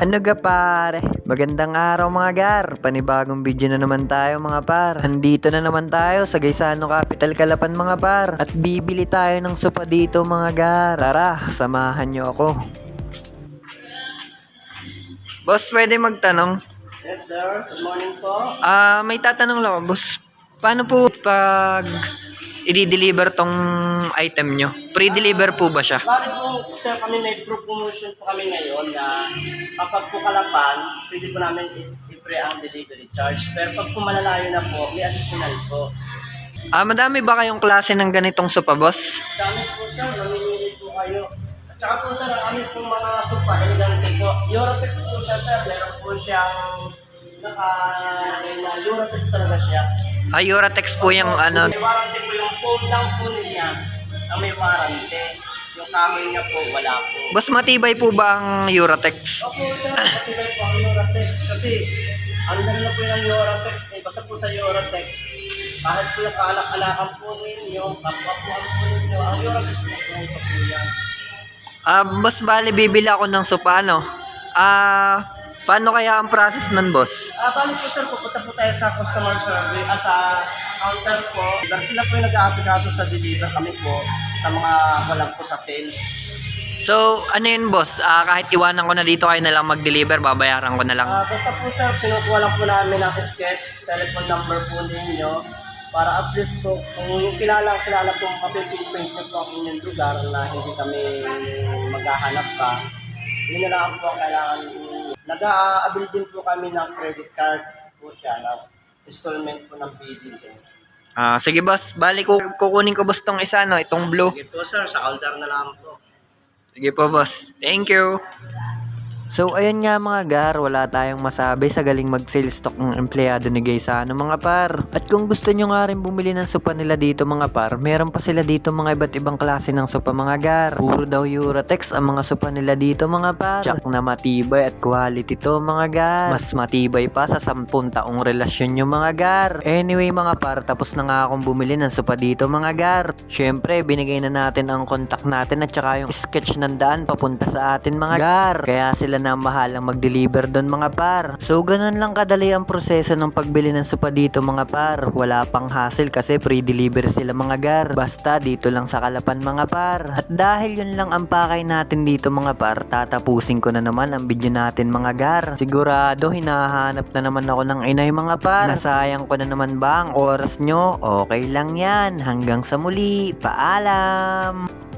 Ano ga pare? Magandang araw mga gar. Panibagong video na naman tayo mga par. Andito na naman tayo sa Gaisano Capital Calapan mga par. At bibili tayo ng sopa dito mga gar. Tara, samahan nyo ako. Boss, pwede magtanong? Yes, sir. Good morning po. Ah, may tatanong lang ako, boss. Paano po pag i-deliver tong item nyo? Pre-deliver po ba siya? Bali po, sir, kami may promotion po kami ngayon na kapag po kalapan, pwede po namin i-pre ang delivery charge. Pero pag po malalayo na po, may additional po. Ah, madami ba kayong klase ng ganitong sopa, boss? Dami po, sir. Namimili po kayo. At saka po, sir, ang amin po mga sopa, elegante po. Eurotex po siya, sir. Meron po siyang nakalagay na Eurotex talaga siya. Ah, Eurotex po yung ano, May warranty po yung phone lang po niya na may warranty. Yung camera niya po, wala po. Boss, matibay po ba ang Eurotex? Opo, sir. Matibay po ang Eurotex kasi ang ganda na po yung Eurotex eh. Basta po sa Eurotex, kahit po yung kaalak-alakan po ninyo, kapwa-puan po ninyo, ang Eurotex po po ito po yan. Ah, boss, bali bibili ako ng sopa, no? Ah, paano kaya ang process nun, boss? Ah, bali po sir, pupunta po tayo sa customer service, ah, sa counter po. Dahil sila po yung nag-aasikaso sa deliver kami po sa mga walang po sa sales. So, ano yun, boss? Ah, kahit iwanan ko na dito kayo na lang mag-deliver, babayaran ko na lang. Ah, basta po sir, kinukuha lang po namin ang sketch, telephone number po ninyo, para at least po, kung kilala, kilala po, mapipinpoint nyo po ang inyong lugar na hindi kami maghahanap pa. Hindi na lang po ang kailangan. Nag-aabil din po kami ng credit card po siya, na installment po ng bidding. Ah, sige, boss. Bali, ku- kukunin ko, boss, tong isa, no? Itong blue. Sige po sir, sa counter na lang po. Sige po, boss. Thank you. So, ayun nga mga gar, wala tayong masabi sa galing mag-sales stock ng empleyado ni Gaisano mga par. At kung gusto nyo nga rin bumili ng sopa nila dito mga par, meron pa sila dito mga iba't ibang klase ng sopa mga gar. Puro daw Eurotex ang mga sopa nila dito mga par. Tsak na matibay at quality to mga gar. Mas matibay pa sa 10 taong relasyon nyo mga gar. Anyway mga par, tapos na nga akong bumili ng sopa dito mga gar. Syempre, binigay na natin ang contact natin at saka yung sketch ng daan papunta sa atin mga gar. Kaya sila na ang bahalang mag-deliver doon mga par. So ganun lang kadali ang proseso ng pagbili ng sopa dito mga par. Wala pang hassle kasi pre-deliver sila mga gar. Basta dito lang sa Kalapan mga par. At dahil yun lang ang pakay natin dito mga par, tatapusin ko na naman ang video natin mga gar. Sigurado hinahanap na naman ako ng inay mga par. Nasayang ko na naman ba ang oras nyo? Okay lang yan. Hanggang sa muli. Paalam!